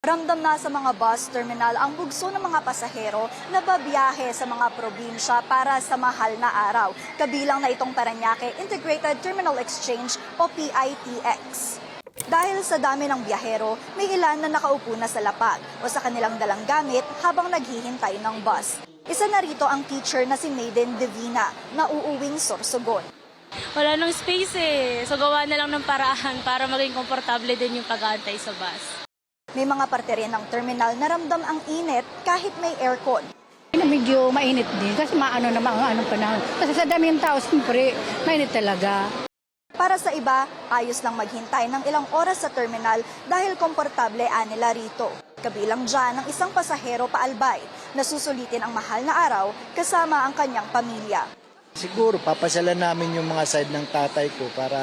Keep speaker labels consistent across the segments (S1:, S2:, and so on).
S1: Ramdam na sa mga bus terminal ang bugso ng mga pasahero na babiyahe sa mga probinsya para sa mahal na araw. Kabilang na itong Paranaque Integrated Terminal Exchange o PITX. Dahil sa dami ng biyahero, may ilan na nakaupo na sa lapag o sa kanilang dalang gamit habang naghihintay ng bus. Isa na rito ang teacher na si Maiden Divina na uuwing Sorsogon.
S2: Wala nang space eh. So gawa na lang ng paraan para maging komportable din yung pag-aantay sa bus.
S1: May mga parte rin ng terminal na ramdam ang init kahit may aircon.
S3: Na medyo mainit din kasi maano naman ang anong panahon. Kasi sa dami ng tao, siyempre, mainit talaga.
S1: Para sa iba, ayos lang maghintay ng ilang oras sa terminal dahil komportable anila rito. Kabilang dyan ang isang pasahero paalbay na susulitin ang mahal na araw kasama ang kanyang pamilya.
S4: Siguro papasyalan namin yung mga side ng tatay ko para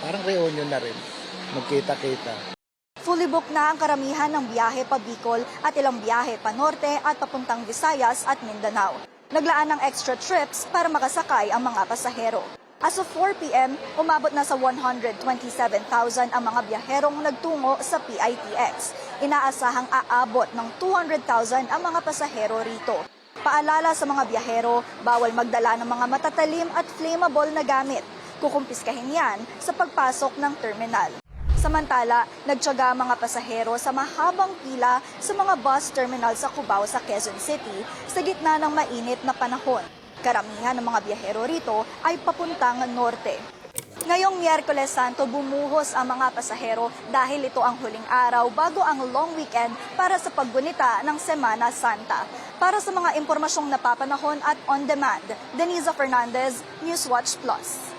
S4: parang reunion na rin. Magkita-kita.
S1: Fully booked na ang karamihan ng biyahe pa Bicol at ilang biyahe pa Norte at papuntang Visayas at Mindanao. Naglaan ng extra trips para makasakay ang mga pasahero. As of 4 p.m., umabot na sa 127,000 ang mga biyaherong nagtungo sa PITX. Inaasahang aabot ng 200,000 ang mga pasahero rito. Paalala sa mga biyahero, bawal magdala ng mga matatalim at flammable na gamit. Kukumpiskahin yan sa pagpasok ng terminal. Samantala, nagtyaga mga pasahero sa mahabang pila sa mga bus terminal sa Cubao sa Quezon City sa gitna ng mainit na panahon. Karamihan ng mga biyahero rito ay papuntang norte. Ngayong Miyerkules Santo, bumuhos ang mga pasahero dahil ito ang huling araw bago ang long weekend para sa paggunita ng Semana Santa. Para sa mga impormasyong napapanahon at on demand, Denisa Fernandez, Newswatch Plus.